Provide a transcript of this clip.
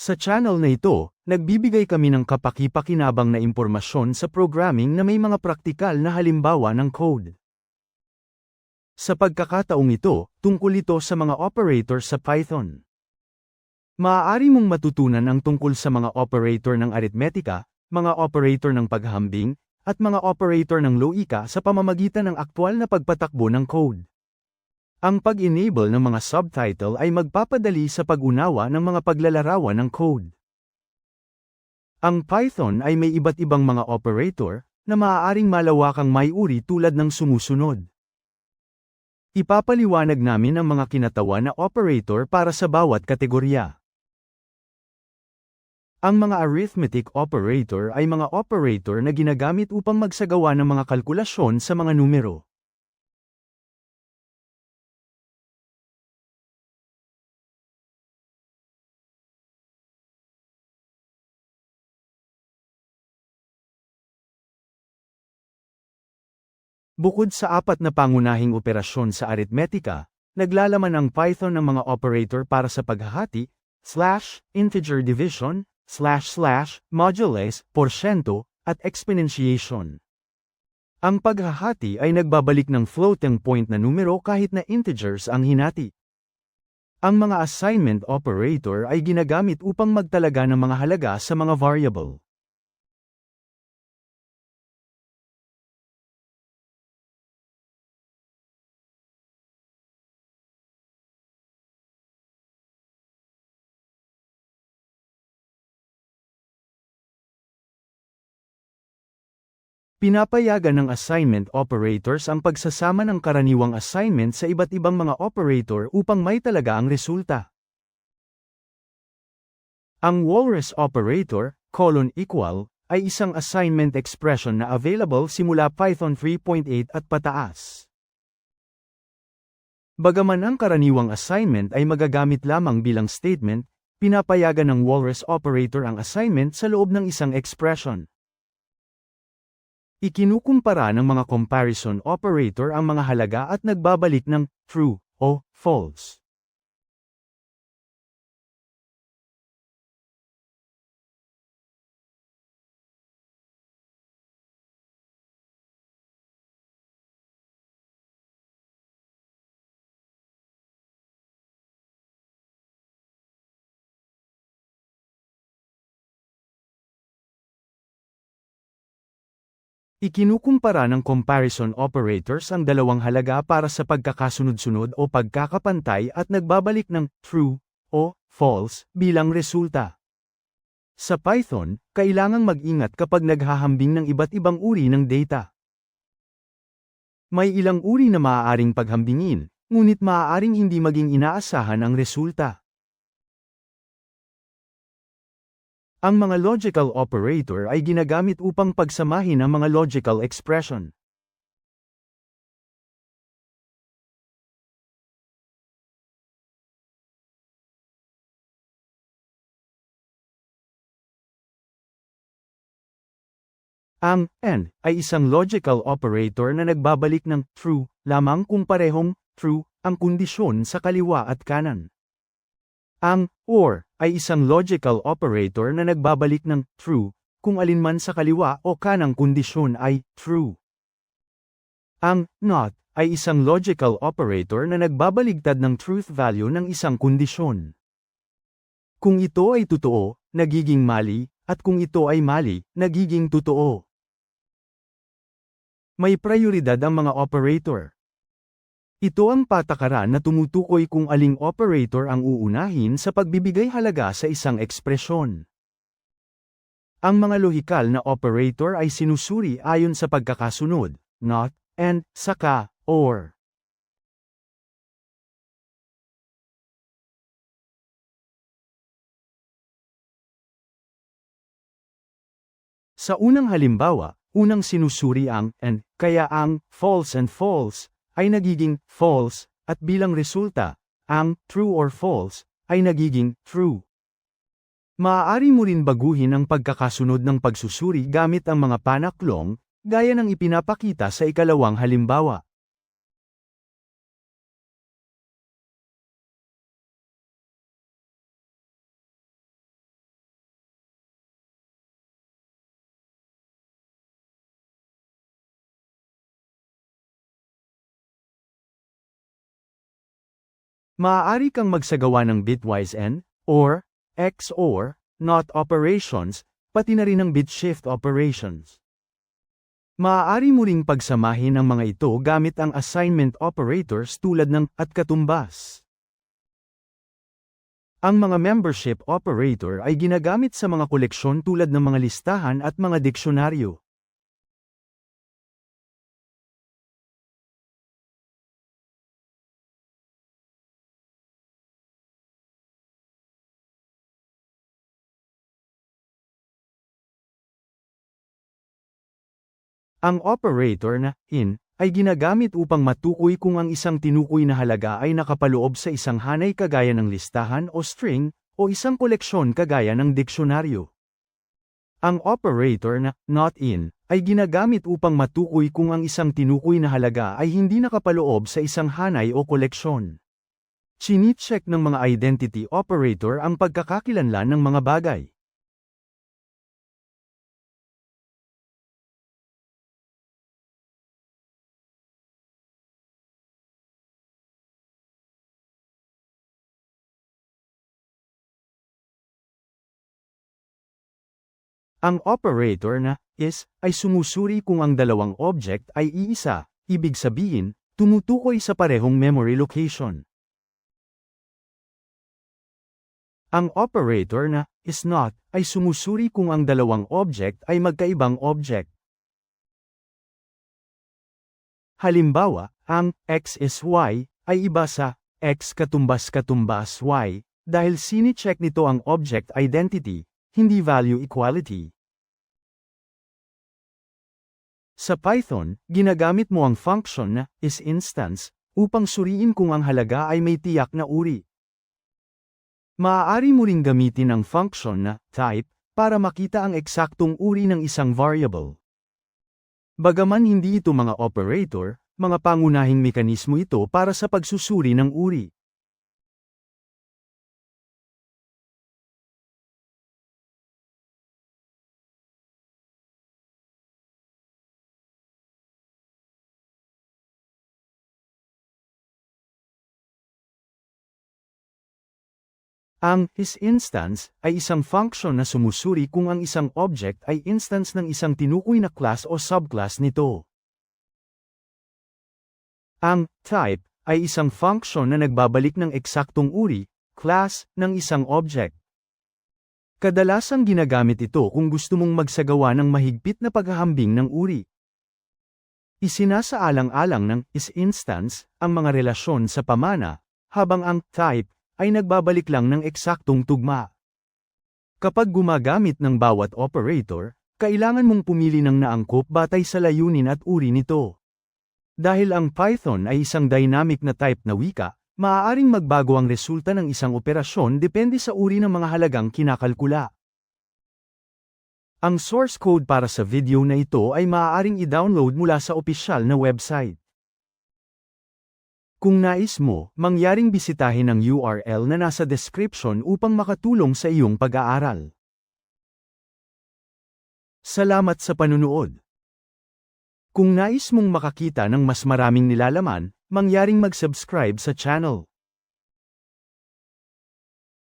Sa channel na ito, nagbibigay kami ng kapaki-pakinabang na impormasyon sa programming na may mga praktikal na halimbawa ng code. Sa pagkakataong ito, tungkol ito sa mga operator sa Python. Maaari mong matutunan ang tungkol sa mga operator ng arithmetika, mga operator ng paghahambing, at mga operator ng loika sa pamamagitan ng aktwal na pagpatakbo ng code. Ang pag-enable ng mga subtitle ay magpapadali sa pag-unawa ng mga paglalarawan ng code. Ang Python ay may iba't ibang mga operator na maaaring malawakang may uri tulad ng sumusunod. Ipapaliwanag namin ang mga kinatawa na operator para sa bawat kategorya. Ang mga arithmetic operator ay mga operator na ginagamit upang magsagawa ng mga kalkulasyon sa mga numero. Bukod sa apat na pangunahing operasyon sa arithmetika, naglalaman ang Python ng mga operator para sa paghahati, slash, integer division, slash slash, modules, porsyento, at exponentiation. Ang paghahati ay nagbabalik ng floating point na numero kahit na integers ang hinati. Ang mga assignment operator ay ginagamit upang magtalaga ng mga halaga sa mga variable. Pinapayagan ng assignment operators ang pagsasama ng karaniwang assignment sa iba't ibang mga operator upang may talaga ang resulta. Ang walrus operator, colon equal, ay isang assignment expression na available simula Python 3.8 at pataas. Bagaman ang karaniwang assignment ay magagamit lamang bilang statement, pinapayagan ng walrus operator ang assignment sa loob ng isang expression. Ikinukumpara ng mga comparison operator ang mga halaga at nagbabalik ng true o false. Ikinukumpara ng comparison operators ang dalawang halaga para sa pagkakasunod-sunod o pagkakapantay at nagbabalik ng true o false bilang resulta. Sa Python, kailangang mag-ingat kapag naghahambing ng iba't ibang uri ng data. May ilang uri na maaaring paghambingin, ngunit maaaring hindi maging inaasahan ang resulta. Ang mga logical operator ay ginagamit upang pagsamahin ang mga logical expression. Ang AND ay isang logical operator na nagbabalik ng true lamang kung parehong true ang kondisyon sa kaliwa at kanan. Ang OR ay isang logical operator na nagbabalik ng true kung alinman sa kaliwa o kanang kondisyon ay true. Ang NOT ay isang logical operator na nagbabaligtad ng truth value ng isang kondisyon. Kung ito ay totoo, nagiging mali, at kung ito ay mali, nagiging totoo. May prioridad ang mga operator. Ito ang patakaran na tumutukoy kung aling operator ang uunahin sa pagbibigay halaga sa isang ekspresyon. Ang mga lohikal na operator ay sinusuri ayon sa pagkakasunod, not, and, saka, or. Sa unang halimbawa, unang sinusuri ang and, kaya ang false and false ay nagiging false, at bilang resulta, ang true or false ay nagiging true. Maaari mo rin baguhin ang pagkakasunod ng pagsusuri gamit ang mga panaklong, gaya ng ipinapakita sa ikalawang halimbawa. Maaari kang magsagawa ng bitwise and, or, XOR, NOT operations, pati na rin ng bit shift operations. Maaari mo ring pagsamahin ang mga ito gamit ang assignment operators tulad ng at katumbas. Ang mga membership operator ay ginagamit sa mga koleksyon tulad ng mga listahan at mga diksyonaryo. Ang operator na in ay ginagamit upang matukoy kung ang isang tinukoy na halaga ay nakapaloob sa isang hanay kagaya ng listahan o string, o isang koleksyon kagaya ng diksyonaryo. Ang operator na not in ay ginagamit upang matukoy kung ang isang tinukoy na halaga ay hindi nakapaloob sa isang hanay o koleksyon. Chini-check ng mga identity operator ang pagkakakilanlan ng mga bagay. Ang operator na is ay sumusuri kung ang dalawang object ay iisa, ibig sabihin, tumutukoy sa parehong memory location. Ang operator na is not ay sumusuri kung ang dalawang object ay magkaibang object. Halimbawa, ang x is y ay iba sa x katumbas-katumbas y dahil sini-check nito ang object identity, hindi value equality. Sa Python, ginagamit mo ang function na isInstance upang suriin kung ang halaga ay may tiyak na uri. Maaari mo ring gamitin ang function na type para makita ang eksaktong uri ng isang variable. Bagaman hindi ito mga operator, mga pangunahing mekanismo ito para sa pagsusuri ng uri. Ang isInstance ay isang function na sumusuri kung ang isang object ay instance ng isang tinukoy na class o subclass nito. Ang type ay isang function na nagbabalik ng eksaktong uri, class, ng isang object. Kadalasang ginagamit ito kung gusto mong magsagawa ng mahigpit na paghahambing ng uri. Isinasaalang-alang ng isInstance ang mga relasyon sa pamana, habang ang type ay nagbabalik lang ng eksaktong tugma. Kapag gumagamit ng bawat operator, kailangan mong pumili ng naangkop batay sa layunin at uri nito. Dahil ang Python ay isang dynamic na type na wika, maaaring magbago ang resulta ng isang operasyon depende sa uri ng mga halagang kinakalkula. Ang source code para sa video na ito ay maaaring i-download mula sa opisyal na website. Kung nais mo, mangyaring bisitahin ang URL na nasa description upang makatulong sa iyong pag-aaral. Salamat sa panunood. Kung nais mong makakita ng mas maraming nilalaman, mangyaring mag-subscribe sa channel.